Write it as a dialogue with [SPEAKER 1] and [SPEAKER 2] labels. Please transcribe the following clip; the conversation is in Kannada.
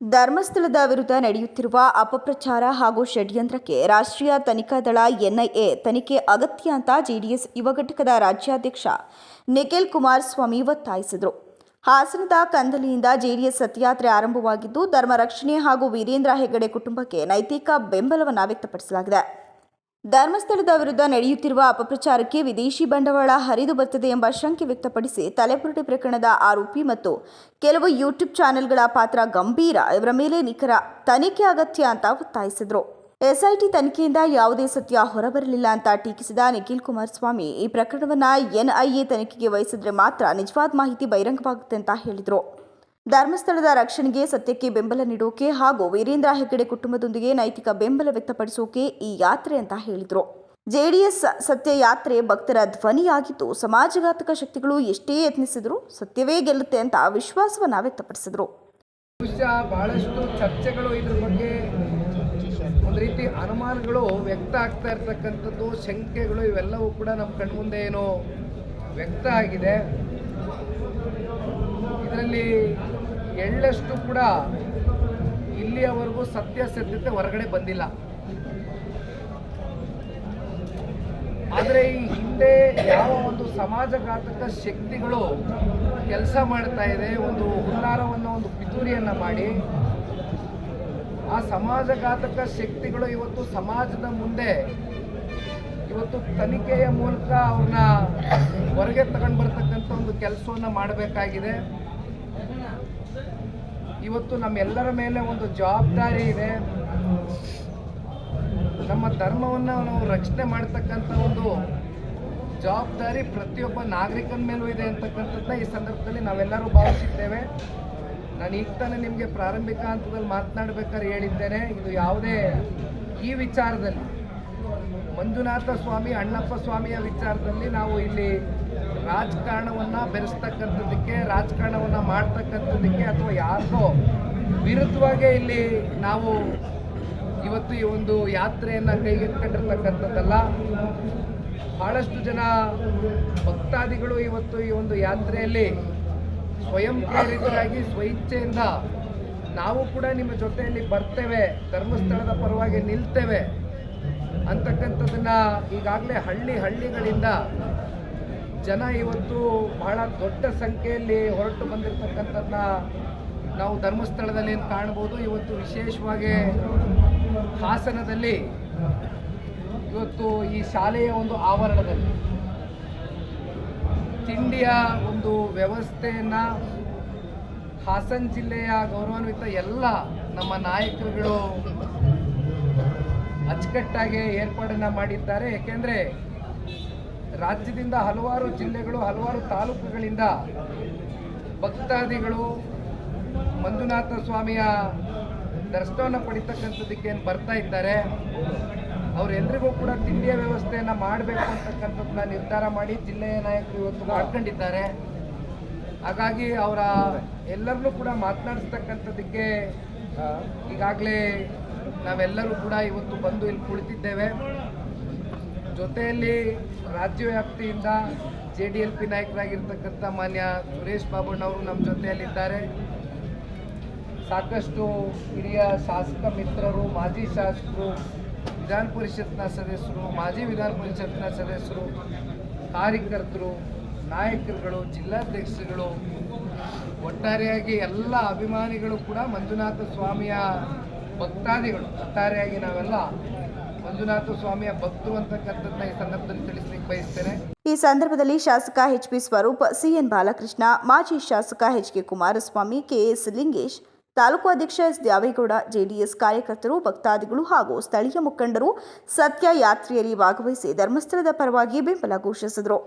[SPEAKER 1] ಧರ್ಮಸ್ಥಳದ ವಿರುದ್ಧ ನಡೆಯುತ್ತಿರುವ ಅಪಪ್ರಚಾರ ಹಾಗೂ ಷಡ್ಯಂತ್ರಕ್ಕೆ ರಾಷ್ಟ್ರೀಯ ತನಿಖಾ ದಳ ಎನ್ಐಎ ತನಿಖೆ ಅಗತ್ಯ ಅಂತ ಜೆಡಿಎಸ್ ಯುವ ಘಟಕದ ರಾಜ್ಯಾಧ್ಯಕ್ಷ ನಿಖಿಲ್ ಕುಮಾರಸ್ವಾಮಿ ಒತ್ತಾಯಿಸಿದರು. ಹಾಸನದ ಕಂದಲಿಯಿಂದ ಜೆಡಿಎಸ್ ಸತ್ಯಾತ್ರೆ ಆರಂಭವಾಗಿದ್ದು, ಧರ್ಮ ರಕ್ಷಣೆ ಹಾಗೂ ವೀರೇಂದ್ರ ಹೆಗಡೆ ಕುಟುಂಬಕ್ಕೆ ನೈತಿಕ ಬೆಂಬಲವನ್ನು ವ್ಯಕ್ತಪಡಿಸಲಾಗಿದೆ. ಧರ್ಮಸ್ಥಳದ ವಿರುದ್ಧ ನಡೆಯುತ್ತಿರುವ ಅಪಪ್ರಚಾರಕ್ಕೆ ವಿದೇಶಿ ಬಂಡವಾಳ ಹರಿದು ಬರ್ತದೆ ಎಂಬ ಶಂಕೆ ವ್ಯಕ್ತಪಡಿಸಿ ತಲೆಪುರಟೆ ಪ್ರಕರಣದ ಆರೋಪಿ ಮತ್ತು ಕೆಲವು ಯೂಟ್ಯೂಬ್ ಚಾನೆಲ್ಗಳ ಪಾತ್ರ ಗಂಭೀರ. ಇವರ ಮೇಲೆ ನಿಖರ ತನಿಖೆ ಅಗತ್ಯ ಅಂತ ಒತ್ತಾಯಿಸಿದರು. ಎಸ್ಐಟಿ ತನಿಖೆಯಿಂದ ಯಾವುದೇ ಸತ್ಯ ಹೊರಬರಲಿಲ್ಲ ಅಂತ ಟೀಕಿಸಿದ ನಿಖಿಲ್ ಕುಮಾರಸ್ವಾಮಿ. ಈ ಪ್ರಕರಣವನ್ನು ಎನ್ಐಎ ತನಿಖೆಗೆ ವಹಿಸಿದ್ರೆ ಮಾತ್ರ ನಿಜವಾದ ಮಾಹಿತಿ ಬಹಿರಂಗವಾಗುತ್ತೆ ಅಂತ ಹೇಳಿದರು. ಧರ್ಮಸ್ಥಳದ ರಕ್ಷಣೆಗೆ ಸತ್ಯಕ್ಕೆ ಬೆಂಬಲ ನೀಡೋಕೆ ಹಾಗೂ ವೀರೇಂದ್ರ ಹೆಗ್ಗಡೆ ಕುಟುಂಬದೊಂದಿಗೆ ನೈತಿಕ ಬೆಂಬಲ ವ್ಯಕ್ತಪಡಿಸೋಕೆ ಈ ಯಾತ್ರೆ ಅಂತ ಹೇಳಿದರು. ಜೆಡಿಎಸ್ ಸತ್ಯ ಯಾತ್ರೆ ಭಕ್ತರ ಧ್ವನಿಯಾಗಿದ್ದು ಸಮಾಜಘಾತಕ ಶಕ್ತಿಗಳು ಎಷ್ಟೇ ಯತ್ನಿಸಿದ್ರು ಸತ್ಯವೇ ಗೆಲ್ಲುತ್ತೆ ಅಂತ ವಿಶ್ವಾಸವನ್ನ ವ್ಯಕ್ತಪಡಿಸಿದರು.
[SPEAKER 2] ಬಹುಶಃ ಬಹಳಷ್ಟು ಚರ್ಚೆಗಳು ಇದ್ರ ಬಗ್ಗೆ ಒಂದು ರೀತಿ ಅನುಮಾನಗಳು ವ್ಯಕ್ತ ಆಗ್ತಾ ಇರ್ತಕ್ಕಂಥದ್ದು, ಶಂಕೆಗಳು ಇವೆಲ್ಲವೂ ಕೂಡ ನಮ್ಮ ಕಣ್ಮುಂದೆ ಏನೋ ವ್ಯಕ್ತ ಆಗಿದೆ. ಇದರಲ್ಲಿ ಎಳ್ಳಷ್ಟು ಕೂಡ ಇಲ್ಲಿಯವರೆಗೂ ಸತ್ಯಾಸತ್ಯತೆ ಹೊರಗಡೆ ಬಂದಿಲ್ಲ. ಆದರೆ ಈ ಹಿಂದೆ ಯಾವ ಒಂದು ಸಮಾಜಘಾತಕ ಶಕ್ತಿಗಳು ಕೆಲಸ ಮಾಡ್ತಾ ಇದೆ, ಒಂದು ಹುನ್ನಾರವನ್ನು, ಒಂದು ಪಿತೂರಿಯನ್ನು ಮಾಡಿ, ಆ ಸಮಾಜಘಾತಕ ಶಕ್ತಿಗಳು ಇವತ್ತು ಸಮಾಜದ ಮುಂದೆ ಇವತ್ತು ತನಿಖೆಯ ಮೂಲಕ ಅವ್ರನ್ನ ಹೊರಗೆ ತಗೊಂಡು ಬರ್ತಕ್ಕಂಥ ಒಂದು ಕೆಲಸವನ್ನು ಮಾಡಬೇಕಾಗಿದೆ. ಇವತ್ತು ನಮ್ಮೆಲ್ಲರ ಮೇಲೆ ಒಂದು ಜವಾಬ್ದಾರಿ ಇದೆ. ನಮ್ಮ ಧರ್ಮವನ್ನು ನಾವು ರಕ್ಷಣೆ ಮಾಡ್ತಕ್ಕಂಥ ಒಂದು ಜವಾಬ್ದಾರಿ ಪ್ರತಿಯೊಬ್ಬ ನಾಗರಿಕನ ಮೇಲೂ ಇದೆ ಅಂತಕ್ಕಂಥದ್ದನ್ನ ಈ ಸಂದರ್ಭದಲ್ಲಿ ನಾವೆಲ್ಲರೂ ಭಾವಿಸಿದ್ದೇವೆ. ನಾನು ಈಗ ತಾನೇ ನಿಮಗೆ ಪ್ರಾರಂಭಿಕ ಹಂತದಲ್ಲಿ ಮಾತನಾಡಬೇಕಾದ್ರೆ ಹೇಳಿದ್ದೇನೆ. ಇದು ಯಾವುದೇ ಈ ವಿಚಾರದಲ್ಲಿ ಮಂಜುನಾಥ ಸ್ವಾಮಿ, ಅಣ್ಣಪ್ಪ ಸ್ವಾಮಿಯ ವಿಚಾರದಲ್ಲಿ ನಾವು ಇಲ್ಲಿ ರಾಜಕಾರಣವನ್ನು ಬೆರೆಸ್ತಕ್ಕಂಥದ್ದಕ್ಕೆ, ರಾಜಕಾರಣವನ್ನು ಮಾಡ್ತಕ್ಕಂಥದ್ದಕ್ಕೆ ಅಥವಾ ಯಾರಿಗೋ ವಿರುದ್ಧವಾಗಿ ಇಲ್ಲಿ ನಾವು ಇವತ್ತು ಈ ಒಂದು ಯಾತ್ರೆಯನ್ನು ಕೈಗೆತ್ತಿಕೊಂಡಿರ್ತಕ್ಕಂಥದ್ದಲ್ಲ. ಬಹಳಷ್ಟು ಜನ ಭಕ್ತಾದಿಗಳು ಇವತ್ತು ಈ ಒಂದು ಯಾತ್ರೆಯಲ್ಲಿ ಸ್ವಯಂ ಪ್ರೇರಿತರಾಗಿ ಸ್ವಇಚ್ಛೆಯಿಂದ ನಾವು ಕೂಡ ನಿಮ್ಮ ಜೊತೆಯಲ್ಲಿ ಬರ್ತೇವೆ, ಧರ್ಮಸ್ಥಳದ ಪರವಾಗಿ ನಿಲ್ತೇವೆ. ಅಂತಕ್ಕಂಥದ್ದನ್ನ ಈಗಾಗಲೇ ಹಳ್ಳಿ ಹಳ್ಳಿಗಳಿಂದ ಜನ ಇವತ್ತು ಬಹಳ ದೊಡ್ಡ ಸಂಖ್ಯೆಯಲ್ಲಿ ಹೊರಟು ಬಂದಿರತಕ್ಕಂಥದ್ದನ್ನ ನಾವು ಧರ್ಮಸ್ಥಳದಲ್ಲಿ ಕಾಣ್ಬೋದು. ಇವತ್ತು ವಿಶೇಷವಾಗಿ ಹಾಸನದಲ್ಲಿ ಇವತ್ತು ಈ ಶಾಲೆಯ ಒಂದು ಆವರಣದಲ್ಲಿ ತಿಂಡಿಯ ಒಂದು ವ್ಯವಸ್ಥೆಯನ್ನು ಹಾಸನ ಜಿಲ್ಲೆಯ ಗೌರವಾನ್ವಿತ ಎಲ್ಲ ನಮ್ಮ ನಾಯಕರುಗಳು ಅಚ್ಚುಕಟ್ಟಾಗಿ ಏರ್ಪಾಡನ್ನು ಮಾಡಿದ್ದಾರೆ. ಏಕೆಂದರೆ ರಾಜ್ಯದಿಂದ ಹಲವಾರು ಜಿಲ್ಲೆಗಳು, ಹಲವಾರು ತಾಲೂಕುಗಳಿಂದ ಭಕ್ತಾದಿಗಳು ಮಂಜುನಾಥ ಸ್ವಾಮಿಯ ದರ್ಶನವನ್ನು ಪಡಿತಕ್ಕಂಥದ್ದಕ್ಕೆ ಏನು ಬರ್ತಾ ಇದ್ದಾರೆ. ಅವರೆಲ್ಲರಿಗೂ ಕೂಡ ತಿಂಡಿಯ ವ್ಯವಸ್ಥೆಯನ್ನು ಮಾಡಬೇಕು ಅಂತಕ್ಕಂಥದ್ದನ್ನ ನಿರ್ಧಾರ ಮಾಡಿ ಜಿಲ್ಲೆಯ ನಾಯಕರು ಇವತ್ತು ಮಾಡ್ಕೊಂಡಿದ್ದಾರೆ. ಹಾಗಾಗಿ ಅವರ ಎಲ್ಲರನ್ನೂ ಕೂಡ ಮಾತನಾಡಿಸ್ತಕ್ಕಂಥದ್ದಕ್ಕೆ ಈಗಾಗಲೇ ನಾವೆಲ್ಲರೂ ಕೂಡ ಇವತ್ತು ಬಂದು ಇಲ್ಲಿ ಕುಳಿತಿದ್ದೇವೆ. ಜೊತೆಯಲ್ಲಿ ರಾಜ್ಯ ವ್ಯಾಪ್ತಿಯಿಂದ ಜೆ ಡಿ ಎಲ್ ಪಿ ನಾಯಕರಾಗಿರ್ತಕ್ಕಂಥ ಮಾನ್ಯ ಸುರೇಶ್ ಬಾಬಣ್ಣವರು ನಮ್ಮ ಜೊತೆಯಲ್ಲಿದ್ದಾರೆ. ಸಾಕಷ್ಟು ಹಿರಿಯ ಶಾಸಕ ಮಿತ್ರರು, ಮಾಜಿ ಶಾಸಕರು, ವಿಧಾನ ಪರಿಷತ್ನ ಸದಸ್ಯರು, ಮಾಜಿ ವಿಧಾನ ಪರಿಷತ್ನ ಸದಸ್ಯರು, ಕಾರ್ಯಕರ್ತರು, ನಾಯಕರುಗಳು, ಜಿಲ್ಲಾಧ್ಯಕ್ಷರುಗಳು, ಒಟ್ಟಾರೆಯಾಗಿ ಎಲ್ಲ ಅಭಿಮಾನಿಗಳು ಕೂಡ ಮಂಜುನಾಥ ಸ್ವಾಮಿಯ ಭಕ್ತಾದಿಗಳು, ಒಟ್ಟಾರೆಯಾಗಿ ನಾವೆಲ್ಲ ಮಂಜುನಾಥ ಸ್ವಾಮಿಯ ಭಕ್ತರು ಅಂತಕ್ಕಂಥದ್ದನ್ನ ಈ ಸಂದರ್ಭದಲ್ಲಿ ತಿಳಿಸ್ಲಿಕ್ಕೆ ಬಯಸ್ತೇನೆ.
[SPEAKER 1] ಈ ಸಂದರ್ಭದಲ್ಲಿ ಶಾಸಕ H P Swaroop CN Balakrishna, ಮಾಜಿ ಶಾಸಕ H K Kumaraswamy KS Lingesh, taluk ಅಧ್ಯಕ್ಷ ಎಸ್ ದ್ಯಾವೇಗೌಡ ಜೆಡಿಎಸ್ ಕಾರ್ಯಕರ್ತರು, ಭಕ್ತಾದಿಗಳು ಹಾಗೂ ಸ್ಥಳೀಯ ಮುಖಂಡರು ಸತ್ಯ ಯಾತ್ರೆಯಲ್ಲಿ ಭಾಗವಹಿಸಿ ಧರ್ಮಸ್ಥಳದ ಪರವಾಗಿ ಬೆಂಬಲ ಘೋಷಿಸಿದರು.